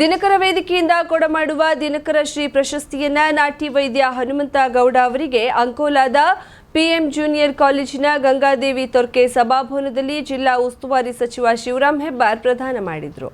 ದಿನಕರ ವೇದಿಕೆಯಿಂದ ಕೊಡಮಾಡುವ ದಿನಕರ ಶ್ರೀ ಪ್ರಶಸ್ತಿಯನ್ನ ನಾಟಿ ವೈದ್ಯ ಹನುಮಂತ ಗೌಡ ಅವರಿಗೆ ಅಂಕೋಲಾದ ಪಿಎಂ ಜೂನಿಯರ್ ಕಾಲೇಜಿನ ಗಂಗಾದೇವಿ ತೊರ್ಕೆ ಸಭಾಭವನದಲ್ಲಿ ಜಿಲ್ಲಾ ಉಸ್ತುವಾರಿ ಸಚಿವ ಶಿವರಾಂ ಹೆಬ್ಬಾರ್ ಪ್ರದಾನ ಮಾಡಿದರು.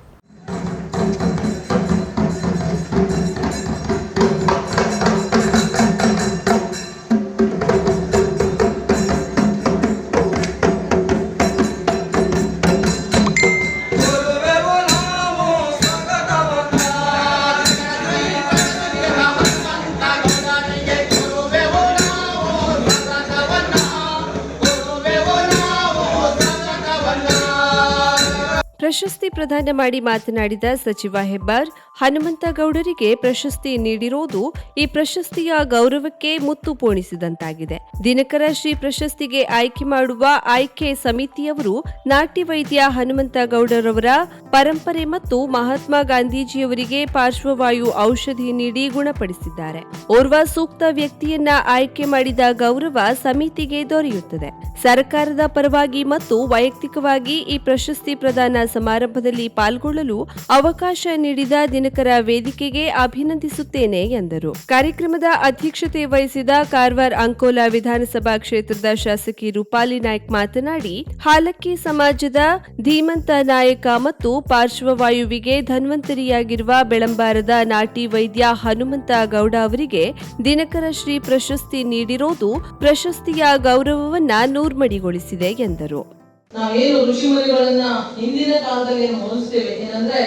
ಪ್ರಶಸ್ತಿ ಪ್ರದಾನ ಮಾಡಿ ಮಾತನಾಡಿದ ಸಚಿವ ಹೆಬ್ಬಾರ್, ಹನುಮಂತ ಗೌಡರಿಗೆ ಪ್ರಶಸ್ತಿ ನೀಡಿರುವುದು ಈ ಪ್ರಶಸ್ತಿಯ ಗೌರವಕ್ಕೆ ಮುತ್ತು ಪೋಣಿಸಿದಂತಾಗಿದೆ. ದಿನಕರ ಶ್ರೀ ಪ್ರಶಸ್ತಿಗೆ ಆಯ್ಕೆ ಮಾಡುವ ಆಯ್ಕೆ ಸಮಿತಿಯವರು ನಾಟಿ ವೈದ್ಯ ಹನುಮಂತ ಗೌಡರವರ ಪರಂಪರೆ ಮತ್ತು ಮಹಾತ್ಮ ಗಾಂಧೀಜಿಯವರಿಗೆ ಪಾರ್ಶ್ವವಾಯು ಔಷಧಿ ನೀಡಿ ಗುಣಪಡಿಸಿದ್ದಾರೆ. ಓರ್ವ ಸೂಕ್ತ ವ್ಯಕ್ತಿಯನ್ನ ಆಯ್ಕೆ ಮಾಡಿದ ಗೌರವ ಸಮಿತಿಗೆ ದೊರೆಯುತ್ತದೆ. ಸರ್ಕಾರದ ಪರವಾಗಿ ಮತ್ತು ವೈಯಕ್ತಿಕವಾಗಿ ಈ ಪ್ರಶಸ್ತಿ ಪ್ರದಾನ ಸಮಾರಂಭದಲ್ಲಿ ಪಾಲ್ಗೊಳ್ಳಲು ಅವಕಾಶ ನೀಡಿದ ದಿನಕರ ವೇದಿಕೆಗೆ ಅಭಿನಂದಿಸುತ್ತೇನೆ ಎಂದರು. ಕಾರ್ಯಕ್ರಮದ ಅಧ್ಯಕ್ಷತೆ ವಹಿಸಿದ ಕಾರವಾರ ಅಂಕೋಲಾ ವಿಧಾನಸಭಾ ಕ್ಷೇತ್ರದ ಶಾಸಕಿ ರೂಪಾಲಿ ನಾಯ್ಕ್ ಮಾತನಾಡಿ, ಹಾಲಕ್ಕಿ ಸಮಾಜದ ಧೀಮಂತ ನಾಯಕ ಮತ್ತು ಪಾರ್ಶ್ವವಾಯುವಿಗೆ ಧನ್ವಂತರಿಯಾಗಿರುವ ಬೆಳಂಬಾರದ ನಾಟಿ ವೈದ್ಯ ಹನುಮಂತ ಗೌಡ ಅವರಿಗೆ ದಿನಕರ ಶ್ರೀ ಪ್ರಶಸ್ತಿ ನೀಡಿರೋದು ಪ್ರಶಸ್ತಿಯ ಗೌರವವನ್ನ ನೂರ್ಮಡಿಗೊಳಿಸಿದೆ ಎಂದರು. ನಾವೇನು ಋಷಿಮುನಿಗಳನ್ನ ಹಿಂದಿನ ಕಾಲದಲ್ಲಿ ಏನು ಹೋಲಿಸ್ತೇವೆ ಏನಂದ್ರೆ,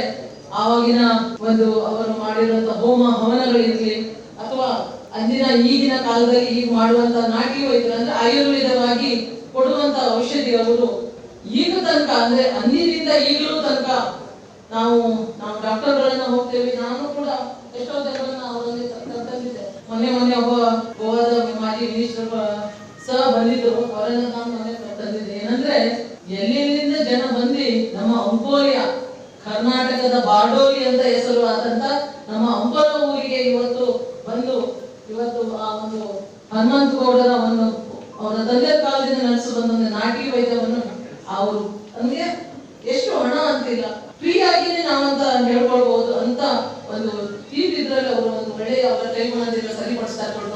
ಆವಾಗಿನ ಒಂದು ಅವರು ಮಾಡಿರುವಂತಹ ಹೋಮ ಹವನಗಳಿರ್ಲಿ, ಅಥವಾ ಅಂದಿನ ಈಗಿನ ಕಾಲದಲ್ಲಿ ಈಗ ಮಾಡುವಂತಹ ನಾಟಿ ವೈದ್ಯರು ಅಂದ್ರೆ ಆಯುರ್ವೇದವಾಗಿ ಕೊಡುವಂತಹ ಔಷಧಿ ಅವರು ಈಗ ತನಕ, ಅಂದ್ರೆ ಅಂದಿನಿಂದ ಈಗಲೂ ತನಕ ನಾವು ನಾವು ಡಾಕ್ಟರ್ಗಳನ್ನ ಹೋಗ್ತೇವೆ. ನಾನು ಕೂಡ ಎಷ್ಟೋ ಜನರನ್ನ ಅವರಲ್ಲಿ ತಂದಿದ್ದೆ. ಮೊನ್ನೆ ಮೊನ್ನೆ ಒಬ್ಬ ಗೋವಾದ ಮಾಜಿ ಮಿನಿಸ್ಟರ್ ಸಹ ಬಂದಿದ್ರು ಅವರನ್ನ ನಾನು ತಂದಿದ್ದೆ. ಏನಂದ್ರೆ ಎಲ್ಲೆಲ್ಲಿಂದ ಜನ ಬಂದು ನಮ್ಮ ಅಂಕೋಲಿಯ, ಕರ್ನಾಟಕದ ಬಾರ್ಡೋಲಿ ಅಂತ ಹೆಸರು ಆದಂತ ನಮ್ಮ ಅಂಕೋಲ ಊರಿಗೆ ಇವತ್ತು ಬಂದು, ಇವತ್ತು ಆ ಒಂದು ಹನುಮಂತ ಗೌಡರ ಒಂದು ಅವರ ತಂದೆ ಕಾಲದಿಂದ ನಡೆಸು ಬಂದ ನಾಟಿ ವೈದ್ಯವನ್ನು ಅವರು. ಅಂದ್ರೆ ಎಷ್ಟು ಹಣ ಅಂತಿಲ್ಲ. ಫ್ರೀ ಆಗಿನೇ ನಾವಂತ ಹೇಳ್ಕೊಳ್ಬಹುದು ಅಂತ ಒಂದು ತೀರಿದ್ರಲ್ಲಿ ಅವರು ಒಂದು ಒಳ್ಳೆಯ ಅವರ ಕೈ ಸರಿಪಡಿಸ್ತಾ ಇರ್ಬೋದು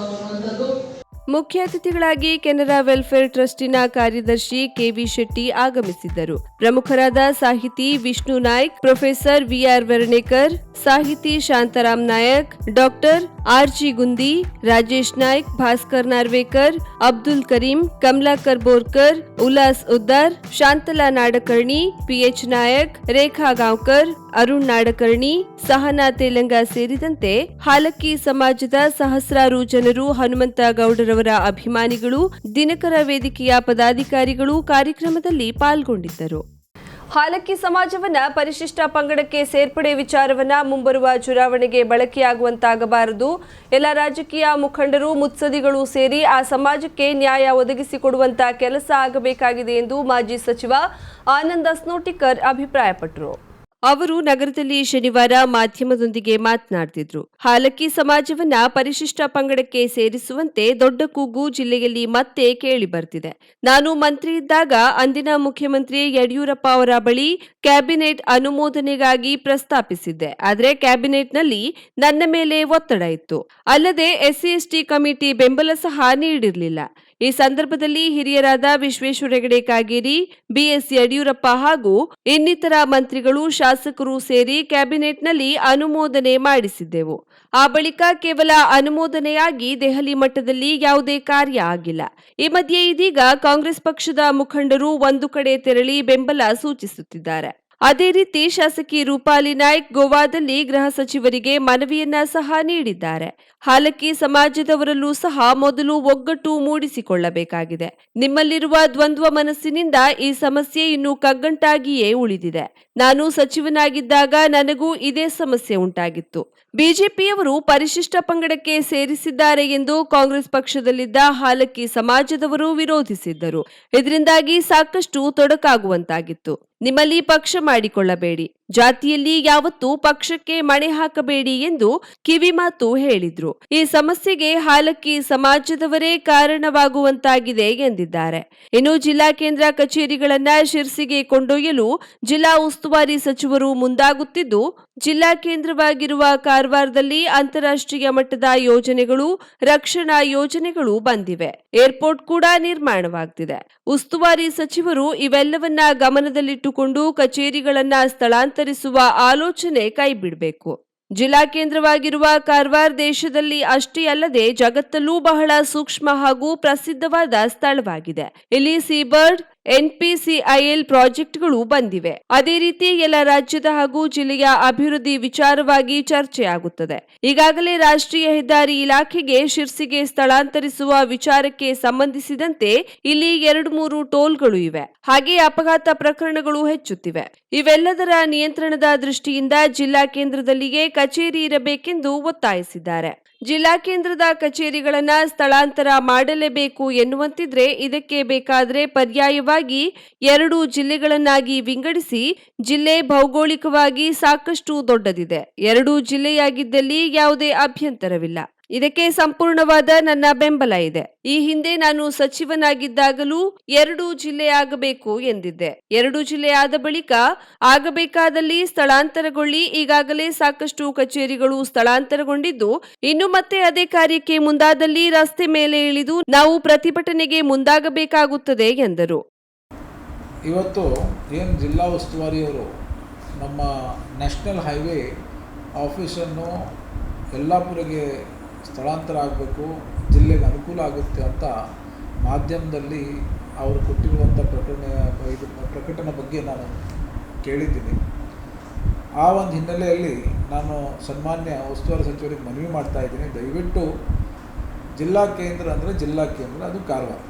ಮುಖ್ಯ ಅತಿಥಿಗಳಾಗಿ ಕೆನರಾ ವೆಲ್ಫೇರ್ ಟ್ರಸ್ಟಿನ ಕಾರ್ಯದರ್ಶಿ ಕೆವಿ ಶೆಟ್ಟಿ ಆಗಮಿಸಿದ್ದರು. ಪ್ರಮುಖರಾದ ಸಾಹಿತಿ Vishnu Naik, professor V R Varnekar, ಸಾಹಿತಿ Shantaram Nayak, doctor R G Gundi, Rajesh Naik, Bhaskar Narvekar, Abdul Karim, Kamalakar Borkar, Ullas Uddar, Shantala Nadkarni, P H Nayak, Rekha Gaonkar, Arun Nadkarni, Sahana Telang ಸೇರಿದಂತೆ ಹಾಲಕ್ಕಿ ಸಮಾಜದ ಸಹಸ್ರಾರು ಜನರು ಹನುಮಂತ ಗೌಡರವರ ಅಭಿಮಾನಿಗಳು, ದಿನಕರ ವೇದಿಕೆಯ ಪದಾಧಿಕಾರಿಗಳು ಕಾರ್ಯಕ್ರಮದಲ್ಲಿ ಪಾಲ್ಗೊಂಡಿದ್ದರು. ಹಾಲಕ್ಕಿ ಸಮಾಜವನ್ನ ಪರಿಶಿಷ್ಟ ಪಂಗಡಕ್ಕೆ ಸೇರ್ಪಡೆ ವಿಚಾರವನ್ನ ಮುಂಬರುವ ಚುನಾವಣೆಗೆ ಬಳಕೆಯಾಗುವಂತಾಗಬಾರದು. ಎಲ್ಲ ರಾಜಕೀಯ ಮುಖಂಡರು ಮುತ್ಸದಿಗಳು ಸೇರಿ ಆ ಸಮಾಜಕ್ಕೆ ನ್ಯಾಯ ಒದಗಿಸಿಕೊಡುವಂತಹ ಕೆಲಸ ಆಗಬೇಕಾಗಿದೆ ಎಂದು ಮಾಜಿ ಸಚಿವ ಆನಂದ ಸ್ನೋಟಿಕರ್ ಅಭಿಪ್ರಾಯಪಟ್ಟರು. ಅವರು ನಗರದಲ್ಲಿ ಶನಿವಾರ ಮಾಧ್ಯಮದೊಂದಿಗೆ ಮಾತನಾಡ್ತಿದ್ರು. ಹಾಲಕ್ಕಿ ಸಮಾಜವನ್ನ ಪರಿಶಿಷ್ಟ ಪಂಗಡಕ್ಕೆ ಸೇರಿಸುವಂತೆ ದೊಡ್ಡ ಕೂಗು ಜಿಲ್ಲೆಯಲ್ಲಿ ಮತ್ತೆ ಕೇಳಿ ಬರ್ತಿದೆ ನಾನು ಮಂತ್ರಿ ಇದ್ದಾಗ ಅಂದಿನ ಮುಖ್ಯಮಂತ್ರಿ ಯಡಿಯೂರಪ್ಪ ಅವರ ಬಳಿ ಕ್ಯಾಬಿನೆಟ್ ಅನುಮೋದನೆಗಾಗಿ ಪ್ರಸ್ತಾಪಿಸಿದ್ದೆ. ಆದರೆ ಕ್ಯಾಬಿನೆಟ್ನಲ್ಲಿ ನನ್ನ ಮೇಲೆ ಒತ್ತಡ ಇತ್ತು. ಅಲ್ಲದೆ ಎಸ್ಸಿ ಎಸ್ಟಿ ಕಮಿಟಿ ಬೆಂಬಲ ಸಹ ನೀಡಿರಲಿಲ್ಲ. ಈ ಸಂದರ್ಭದಲ್ಲಿ ಹಿರಿಯರಾದ ವಿಶ್ವೇಶ್ವರ ಹೆಗಡೆ ಕಾಗೇರಿ, ಬಿಎಸ್ ಯಡಿಯೂರಪ್ಪ ಹಾಗೂ ಇನ್ನಿತರ ಮಂತ್ರಿಗಳು, ಶಾಸಕರು ಸೇರಿ ಕ್ಯಾಬಿನೆಟ್ನಲ್ಲಿ ಅನುಮೋದನೆ ಮಾಡಿಸಿದ್ದೆವು. ಆ ಬಳಿಕ ಕೇವಲ ಅನುಮೋದನೆಯಾಗಿ ದೆಹಲಿ ಮಟ್ಟದಲ್ಲಿ ಯಾವುದೇ ಕಾರ್ಯ ಆಗಿಲ್ಲ. ಈ ಮಧ್ಯೆ ಇದೀಗ ಕಾಂಗ್ರೆಸ್ ಪಕ್ಷದ ಮುಖಂಡರು ಒಂದು ಕಡೆ ತೆರಳಿ ಬೆಂಬಲ ಸೂಚಿಸುತ್ತಿದ್ದಾರೆ. ಅದೇ ರೀತಿ ಶಾಸಕಿ ರೂಪಾಲಿ ನಾಯ್ಕ್ ಗೋವಾದಲ್ಲಿ ಗೃಹ ಸಚಿವರಿಗೆ ಮನವಿಯನ್ನ ಸಹ ನೀಡಿದ್ದಾರೆ. ಹಾಲಕ್ಕಿ ಸಮಾಜದವರಲ್ಲೂ ಸಹ ಮೊದಲು ಒಗ್ಗಟ್ಟು ಮೂಡಿಸಿಕೊಳ್ಳಬೇಕಾಗಿದೆ. ನಿಮ್ಮಲ್ಲಿರುವ ದ್ವಂದ್ವ ಮನಸ್ಸಿನಿಂದ ಈ ಸಮಸ್ಯೆ ಇನ್ನು ಕಗ್ಗಂಟಾಗಿಯೇ ಉಳಿದಿದೆ. ನಾನು ಸಚಿವನಾಗಿದ್ದಾಗ ನನಗೂ ಇದೇ ಸಮಸ್ಯೆ ಉಂಟಾಗಿತ್ತು. ಬಿಜೆಪಿಯವರು ಪರಿಶಿಷ್ಟ ಪಂಗಡಕ್ಕೆ ಸೇರಿಸಿದ್ದಾರೆ ಎಂದು ಕಾಂಗ್ರೆಸ್ ಪಕ್ಷದಲ್ಲಿದ್ದ ಹಾಲಕ್ಕಿ ಸಮಾಜದವರು ವಿರೋಧಿಸಿದ್ದರು. ಇದರಿಂದಾಗಿ ಸಾಕಷ್ಟು ತೊಡಕಾಗುವಂತಾಗಿತ್ತು. ನಿಮ್ಮಲ್ಲಿ ಪಕ್ಷ ಮಾಡಿಕೊಳ್ಳಬೇಡಿ. ಜಾತಿಯಲ್ಲಿ ಯಾವತ್ತೂ ಪಕ್ಷಕ್ಕೆ ಮಣೆ ಹಾಕಬೇಡಿ ಎಂದು ಕಿವಿಮಾತು ಹೇಳಿದ್ರು. ಈ ಸಮಸ್ಯೆಗೆ ಹಾಲಕ್ಕಿ ಸಮಾಜದವರೇ ಕಾರಣವಾಗುವಂತಾಗಿದೆ ಎಂದಿದ್ದಾರೆ. ಇನ್ನು ಜಿಲ್ಲಾ ಕೇಂದ್ರ ಕಚೇರಿಗಳನ್ನ ಶಿರ್ಸಿಗೆ ಕೊಂಡೊಯ್ಯಲು ಜಿಲ್ಲಾ ಉಸ್ತುವಾರಿ ಸಚಿವರು ಮುಂದಾಗುತ್ತಿದ್ದು, ಜಿಲ್ಲಾ ಕೇಂದ್ರವಾಗಿರುವ ಕಾರವಾರದಲ್ಲಿ ಅಂತಾರಾಷ್ಟ್ರೀಯ ಮಟ್ಟದ ಯೋಜನೆಗಳು, ರಕ್ಷಣಾ ಯೋಜನೆಗಳು ಬಂದಿವೆ. ಏರ್ಪೋರ್ಟ್ ಕೂಡ ನಿರ್ಮಾಣವಾಗ್ತಿದೆ. ಉಸ್ತುವಾರಿ ಸಚಿವರು ಇವೆಲ್ಲವನ್ನ ಗಮನದಲ್ಲಿಟ್ಟುಕೊಂಡು ಕಚೇರಿಗಳನ್ನ ಸ್ಥಳಾಂತರಿಸುವ ಆಲೋಚನೆ ಕೈಬಿಡಬೇಕು. ಜಿಲ್ಲಾ ಕೇಂದ್ರವಾಗಿರುವ ಕಾರವಾರ ದೇಶದಲ್ಲಿ ಅಷ್ಟೇ ಅಲ್ಲದೆ ಜಗತ್ತಲ್ಲೂ ಬಹಳ ಸೂಕ್ಷ್ಮ ಹಾಗೂ ಪ್ರಸಿದ್ಧವಾದ ಸ್ಥಳವಾಗಿದೆ. ಇಲ್ಲಿ ಸೀಬರ್ಡ್ ಎನ್ಪಿಸಿಐಎಲ್ ಪ್ರಾಜೆಕ್ಟ್ಗಳು ಬಂದಿವೆ. ಅದೇ ರೀತಿ ಎಲ್ಲ ರಾಜ್ಯದ ಹಾಗೂ ಜಿಲ್ಲೆಯ ಅಭಿವೃದ್ಧಿ ವಿಚಾರವಾಗಿ ಚರ್ಚೆಯಾಗುತ್ತದೆ. ಈಗಾಗಲೇ ರಾಷ್ಟ್ರೀಯ ಹೆದ್ದಾರಿ ಇಲಾಖೆಗೆ ಶಿರ್ಸಿಗೆ ಸ್ಥಳಾಂತರಿಸುವ ವಿಚಾರಕ್ಕೆ ಸಂಬಂಧಿಸಿದಂತೆ ಇಲ್ಲಿ ಎರಡು ಮೂರು ಟೋಲ್ಗಳು ಇವೆ. ಹಾಗೆ ಅಪಘಾತ ಪ್ರಕರಣಗಳು ಹೆಚ್ಚುತ್ತಿವೆ. ಇವೆಲ್ಲದರ ನಿಯಂತ್ರಣದ ದೃಷ್ಟಿಯಿಂದ ಜಿಲ್ಲಾ ಕೇಂದ್ರದಲ್ಲಿಯೇ ಕಚೇರಿ ಇರಬೇಕೆಂದು ಒತ್ತಾಯಿಸಿದ್ದಾರೆ. ಜಿಲ್ಲಾ ಕೇಂದ್ರದ ಕಚೇರಿಗಳನ್ನು ಸ್ಥಳಾಂತರ ಮಾಡಲೇಬೇಕು ಎನ್ನುವಂತಿದ್ರೆ ಇದಕ್ಕೆ ಬೇಕಾದರೆ ಪರ್ಯಾಯವಾಗಿ ಎರಡು ಜಿಲ್ಲೆಗಳನ್ನಾಗಿ ವಿಂಗಡಿಸಿ ಜಿಲ್ಲೆ ಭೌಗೋಳಿಕವಾಗಿ ಸಾಕಷ್ಟು ದೊಡ್ಡದಿದೆ. ಎರಡು ಜಿಲ್ಲೆಯಾಗಿದ್ದಲ್ಲಿ ಯಾವುದೇ ಅಭ್ಯಂತರವಿಲ್ಲ. ಇದಕ್ಕೆ ಸಂಪೂರ್ಣವಾದ ನನ್ನ ಬೆಂಬಲ ಇದೆ. ಈ ಹಿಂದೆ ನಾನು ಸಚಿವನಾಗಿದ್ದಾಗಲೂ ಎರಡು ಜಿಲ್ಲೆ ಆಗಬೇಕು ಎಂದಿದ್ದೆ. ಎರಡು ಜಿಲ್ಲೆ ಆದ ಬಳಿಕ ಆಗಬೇಕಾದಲ್ಲಿ ಸ್ಥಳಾಂತರಗೊಳ್ಳಿ. ಈಗಾಗಲೇ ಸಾಕಷ್ಟು ಕಚೇರಿಗಳು ಸ್ಥಳಾಂತರಗೊಂಡಿದ್ದು, ಇನ್ನು ಮತ್ತೆ ಅದೇ ಕಾರ್ಯಕ್ಕೆ ಮುಂದಾದಲ್ಲಿ ರಸ್ತೆ ಮೇಲೆ ಇಳಿದು ನಾವು ಪ್ರತಿಭಟನೆಗೆ ಮುಂದಾಗಬೇಕಾಗುತ್ತದೆ ಎಂದರು. ಇವತ್ತು ಏನು ಜಿಲ್ಲಾ ಉಸ್ತುವಾರಿಯವರು ನಮ್ಮ ನ್ಯಾಷನಲ್ ಹೈವೇ ಆಫೀಸನ್ನು ಯಲ್ಲಾಪುರಿಗೆ ಸ್ಥಳಾಂತರ ಆಗಬೇಕು ಜಿಲ್ಲೆಗೆ ಅನುಕೂಲ ಆಗುತ್ತೆ ಅಂತ ಮಾಧ್ಯಮದಲ್ಲಿ ಅವರು ಕೊಟ್ಟಿರುವಂಥ ಪ್ರಕಟಣೆ ಇದು ಪ್ರಕಟಣೆ ಬಗ್ಗೆ ನಾನು ಕೇಳಿದ್ದೀನಿ. ಆ ಒಂದು ಹಿನ್ನೆಲೆಯಲ್ಲಿ ನಾನು ಸನ್ಮಾನ್ಯ ಉಸ್ತುವಾರಿ ಸಚಿವರಿಗೆ ಮನವಿ ಮಾಡ್ತಾ ಇದ್ದೀನಿ. ದಯವಿಟ್ಟು ಜಿಲ್ಲಾ ಕೇಂದ್ರ ಅಂದರೆ ಜಿಲ್ಲಾ ಕೇಂದ್ರ, ಅದು ಕಾರವಾರ.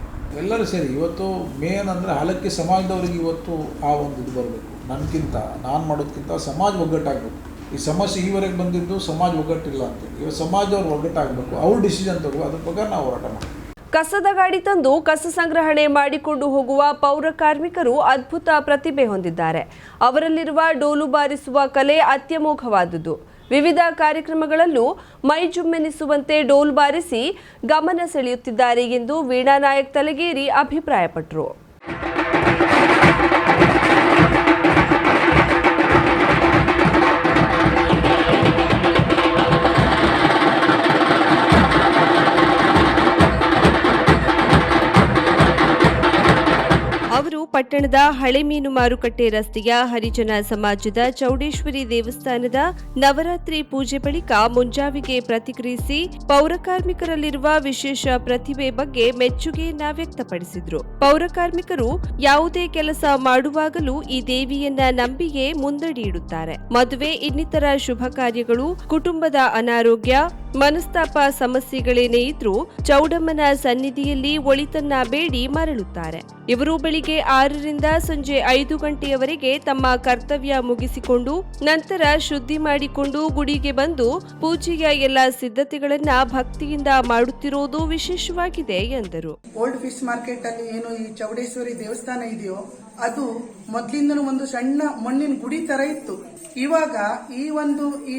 ಎಲ್ಲರೂ ಸೇರಿ ಇವತ್ತು ಮೇನ್ ಅಂದರೆ ಹಾಲಕ್ಕಿ ಸಮಾಜದವ್ರಿಗೆ ಇವತ್ತು ಆ ಒಂದು ಇದು ಬರಬೇಕು. ನನಗಿಂತ ನಾನು ಮಾಡೋದಕ್ಕಿಂತ ಸಮಾಜ ಒಗ್ಗಟ್ಟಾಗಬೇಕು. ಈ ಸಮಸ್ಯೆ ಈವರೆಗೆ ಬಂದಿದ್ದು ಸಮಾಜ ಒಗ್ಗಟ್ಟಿಲ್ಲ ಅಂತೇಳಿ ಇವತ್ತು ಸಮಾಜದವ್ರು ಒಗ್ಗಟ್ಟಾಗಬೇಕು. ಅವ್ರ ಡಿಸಿಷನ್ ತಗೋ, ಅದ್ರ ಬಗ್ಗೆ ನಾವು ಹೋರಾಟ ಮಾಡ್ತೀವಿ. ಕಸದ ಗಾಡಿ ತಂದು ಕಸ ಸಂಗ್ರಹಣೆ ಮಾಡಿಕೊಂಡು ಹೋಗುವ ಪೌರ ಕಾರ್ಮಿಕರು ಅದ್ಭುತ ಪ್ರತಿಭೆ ಹೊಂದಿದ್ದಾರೆ. ಅವರಲ್ಲಿರುವ ಡೋಲು ಬಾರಿಸುವ ಕಲೆ ಅತ್ಯಮೋಘವಾದುದು ವಿವಿಧ ಕಾರ್ಯಕ್ರಮಗಳಲ್ಲೂ ಮೈ ಜುಮ್ಮೆನಿಸುವಂತೆ ಡೋಲು ಬಾರಿಸಿ ಗಮನ ಸೆಳೆಯುತ್ತಿದ್ದಾರೆ ಎಂದು ವೀಣಾ ನಾಯಕ್ ತಲಗೇರಿ ಅಭಿಪ್ರಾಯಪಟ್ಟರು ಪಟ್ಟಣದ ಹಳೆ ಮೀನು ಮಾರುಕಟ್ಟೆ ರಸ್ತೆಯ ಹರಿಜನ ಸಮಾಜದ ಚೌಡೇಶ್ವರಿ ದೇವಸ್ಥಾನದ ನವರಾತ್ರಿ ಪೂಜೆ ಬಳಿಕ ಮುಂಜಾವಿಗೆ ಪ್ರತಿಕ್ರಿಯಿಸಿ ಪೌರಕಾರ್ಮಿಕರಲ್ಲಿರುವ ವಿಶೇಷ ಪ್ರತಿಭೆ ಬಗ್ಗೆ ಮೆಚ್ಚುಗೆಯನ್ನ ವ್ಯಕ್ತಪಡಿಸಿದರು. ಪೌರಕಾರ್ಮಿಕರು ಯಾವುದೇ ಕೆಲಸ ಮಾಡುವಾಗಲೂ ಈ ದೇವಿಯನ್ನ ನಂಬಿಯೇ ಮುಂದಡಿ ಇಡುತ್ತಾರೆ. ಮದುವೆ ಇನ್ನಿತರ ಶುಭ ಕಾರ್ಯಗಳು, ಕುಟುಂಬದ ಅನಾರೋಗ್ಯ ಮನಸ್ತಾಪ ಸಮಸ್ಯೆಗಳೇನೇ ಇದ್ರೂ ಚೌಡಮ್ಮನ ಸನ್ನಿಧಿಯಲ್ಲಿ ಒಳಿತನ್ನ ಬೇಡಿ ಮರಳುತ್ತಾರೆ. ಇವರು ಬೆಳಿಗ್ಗೆ ಆರರಿಂದ ಸಂಜೆ ಐದು ಗಂಟೆಯವರೆಗೆ ತಮ್ಮ ಕರ್ತವ್ಯ ಮುಗಿಸಿಕೊಂಡು ನಂತರ ಶುದ್ಧಿ ಮಾಡಿಕೊಂಡು ಗುಡಿಗೆ ಬಂದು ಪೂಜೆಯ ಎಲ್ಲ ಸಿದ್ಧತೆಗಳನ್ನ ಭಕ್ತಿಯಿಂದ ಮಾಡುತ್ತಿರುವುದು ವಿಶೇಷವಾಗಿದೆ ಎಂದರು. ಓಲ್ಡ್ ಫಿಶ್ ಮಾರ್ಕೆಟ್ ಅಲ್ಲಿ ಏನು ಈ ಚೌಡೇಶ್ವರಿ ದೇವಸ್ಥಾನ ಇದೆಯೋ ಅದು ಮೊದ್ಲಿಂದನೂ ಒಂದು ಸಣ್ಣ ಮಣ್ಣಿನ ಗುಡಿ ತರ ಇತ್ತು. ಇವಾಗ ಈ ಒಂದು ಈ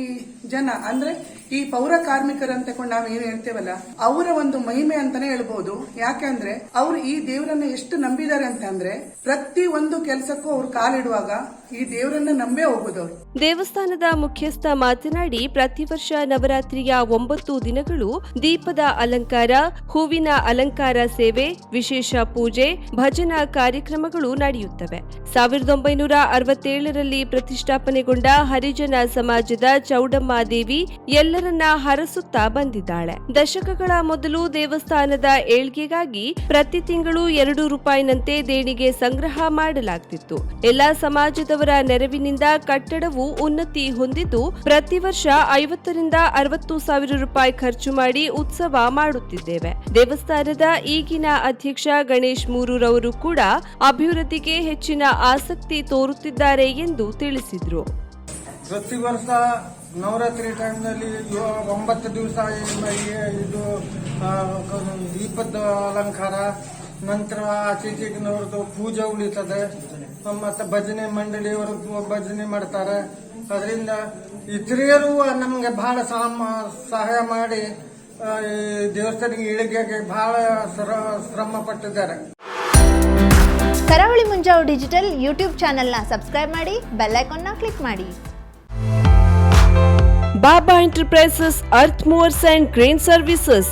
ಜನ, ಅಂದ್ರೆ ಈ ಪೌರ ಕಾರ್ಮಿಕರು ತಕೊಂಡು ನಾವು ಏನ್ ಹೇಳ್ತೇವಲ್ಲ, ಅವರ ಒಂದು ಮಹಿಮೆ ಅಂತಾನೆ ಹೇಳ್ಬಹುದು ಯಾಕೆಂದ್ರೆ ಅವ್ರು ಈ ದೇವರನ್ನ ಎಷ್ಟು ನಂಬಿದ್ದಾರೆ ಅಂತ ಅಂದ್ರೆ ಪ್ರತಿ ಒಂದು ಕೆಲಸಕ್ಕೂ ಅವ್ರು ಕಾಲಿಡುವಾಗ ಈ ದೇವರನ್ನ ನಂಬೇ ಹೋಗುದವ್ರು ದೇವಸ್ಥಾನದ ಮುಖ್ಯಸ್ಥ ಮಾತನಾಡಿ, ಪ್ರತಿ ವರ್ಷ ನವರಾತ್ರಿಯ ಒಂಬತ್ತು ದಿನಗಳು ದೀಪದ ಅಲಂಕಾರ, ಹೂವಿನ ಅಲಂಕಾರ ಸೇವೆ, ವಿಶೇಷ ಪೂಜೆ, ಭಜನಾ ಕಾರ್ಯಕ್ರಮಗಳು ನಡೆಯುತ್ತವೆ. ಸಾವಿರದ ಒಂಬೈನೂರ ಅರವತ್ತೇಳರಲ್ಲಿ ಪ್ರತಿಷ್ಠಾಪನೆಗೊಂಡ ಹರಿಜನ ಸಮಾಜದ ಚೌಡಮ್ಮ ದೇವಿ ಎಲ್ಲರನ್ನ ಹರಸುತ್ತಾ ಬಂದಿದ್ದಾಳೆ. ದಶಕಗಳ ಮೊದಲು ದೇವಸ್ಥಾನದ ಏಳ್ಗೆಗಾಗಿ ಪ್ರತಿ ತಿಂಗಳು ಎರಡು ರೂಪಾಯಿನಂತೆ ದೇಣಿಗೆ ಸಂಗ್ರಹ ಮಾಡಲಾಗ್ತಿತ್ತು. ಎಲ್ಲಾ ಸಮಾಜದವರ ನೆರವಿನಿಂದ ಕಟ್ಟಡವು ಉನ್ನತಿ ಹೊಂದಿದ್ದು, ಪ್ರತಿ ವರ್ಷ ಐವತ್ತರಿಂದ ಅರವತ್ತು ಸಾವಿರ ರೂಪಾಯಿ ಖರ್ಚು ಮಾಡಿ ಉತ್ಸವ ಮಾಡುತ್ತಿದ್ದೇವೆ. ದೇವಸ್ಥಾನದ ಈಗಿನ ಅಧ್ಯಕ್ಷ ಗಣೇಶ್ ಮೂರೂರವರು ಕೂಡ ಅಭಿವೃದ್ಧಿಗೆ ಹೆಚ್ಚಿನ ಆಸಕ್ತಿ ತೋರುತ್ತಿದ್ದಾರೆ ಎಂದು ತಿಳಿಸಿದರು. ಪ್ರತಿ ವರ್ಷ ನವರಾತ್ರಿ ಟೈಮ್ನಲ್ಲಿ ಒಂಬತ್ತು ದಿವಸ ಇದು ದೀಪದ ಅಲಂಕಾರ, ನಂತರ ಆಚೀಚಿನವ್ರದ್ದು ಪೂಜೆ ಉಳಿತದೆ. ಮತ್ತೆ ಭಜನೆ ಮಂಡಳಿಯವರು ಭಜನೆ ಮಾಡ್ತಾರೆ. ಅದರಿಂದ ಇತರೆಯರು ನಮಗೆ ಬಹಳ ಸಹ- ಸಹಾಯ ಮಾಡಿ ದೇವಸ್ಥಾನಕ್ಕೆ ಇಳಿಗೆಗೆ ಬಹಳ ಶ್ರ- ಶ್ರಮ ಪಟ್ಟಿದ್ದಾರೆ. ಕರಾವಳಿ ಮುಂಜಾವು ಡಿಜಿಟಲ್ ಯೂಟ್ಯೂಬ್ ಚಾನೆಲ್ನ ಸಬ್ಸ್ಕ್ರೈಬ್ ಮಾಡಿ, ಬೆಲ್ ಐಕಾನ್ನ ಕ್ಲಿಕ್ ಮಾಡಿ. Baba enterprises earth movers and crane services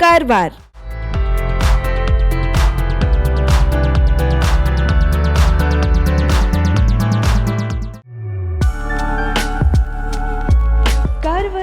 Karwar